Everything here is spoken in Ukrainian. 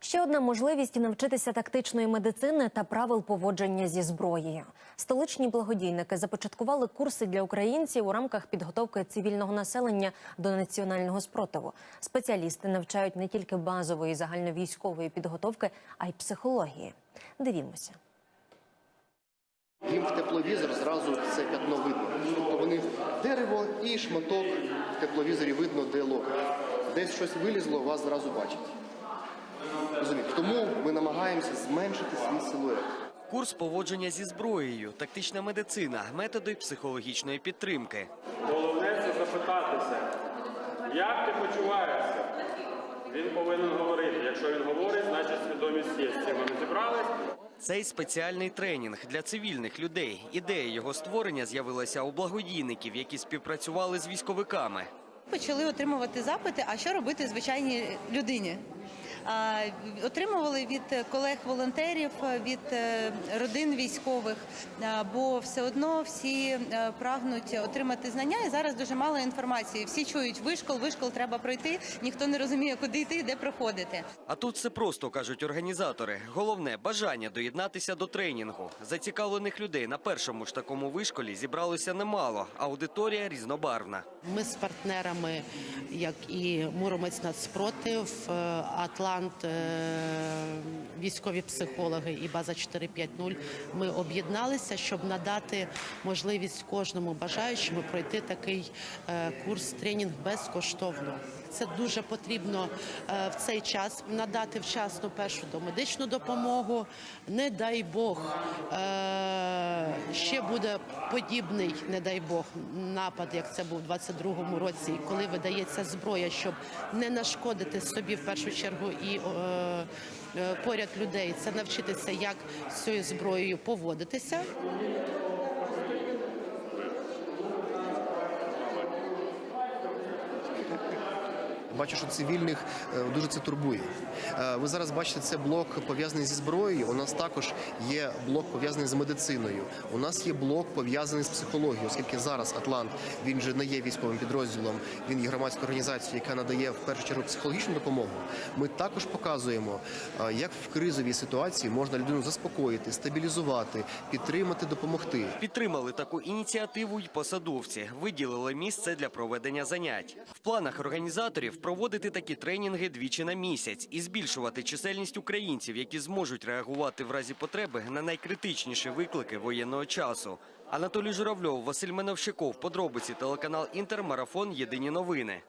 Ще одна можливість навчитися тактичної медицини та правил поводження зі зброєю. Столичні благодійники започаткували курси для українців у рамках підготовки цивільного населення до національного спротиву. Спеціалісти навчають не тільки базової загальновійськової підготовки, а й психології. Дивімося. Їм в тепловізор зразу це пятно видно. Тобто вони дерево і шматок в тепловізорі видно, де локоть. Десь щось вилізло, вас зразу бачать. Розумієте? Тому ми намагаємося зменшити свій силует. Курс поводження зі зброєю, тактична медицина, методи психологічної підтримки. Головне це запитатися, як ти почуваєшся? Він повинен говорити. Якщо він говорить, значить свідомість є. З цим ми зібрались. Цей спеціальний тренінг для цивільних людей. Ідея його створення з'явилася у благодійників, які співпрацювали з військовиками. Почали отримувати запити, а що робити звичайній людині. Отримували від колег-волонтерів, від е, родин військових, бо все одно всі е, прагнуть отримати знання. І зараз дуже мало інформації. Всі чують вишкол, вишкол треба пройти. Ніхто не розуміє, куди йти, де проходити. А тут все просто кажуть організатори. Головне бажання доєднатися до тренінгу. Зацікавлених людей на першому ж такому вишколі зібралося немало. Аудиторія різнобарвна. Ми з партнерами, як і Муромець Нацпротив, е, Атлант, е, військові психологи і база 450, ми об'єдналися, щоб надати можливість кожному бажаючому пройти такий е, курс тренінг безкоштовно. Це дуже потрібно е, в цей час надати вчасну першу домедичну допомогу. Не дай Бог е, ще буде подібний, не дай Бог, напад, як це був у 22-му році, коли видається зброя, щоб не нашкодити собі в першу чергу і е, поряд людей. Це навчитися, як з цією зброєю поводитися. Бачу, що цивільних е, дуже це турбує. Е, Ви зараз бачите, це блок пов'язаний зі зброєю. У нас також є блок пов'язаний з медициною. У нас є блок пов'язаний з психологією, оскільки зараз Атлант він же не є військовим підрозділом, він є громадською організацією, яка надає в першу чергу психологічну допомогу. Ми також показуємо, е, як в кризовій ситуації можна людину заспокоїти, стабілізувати, підтримати, допомогти. Підтримали таку ініціативу й посадовці. Виділили місце для проведення занять. В планах організаторів проводити такі тренінги двічі на місяць і збільшувати чисельність українців, які зможуть реагувати в разі потреби на найкритичніші виклики воєнного часу. Анатолій Журавльов, Василь Меновщиков, подробиці телеканал Інтермарафон Єдині новини.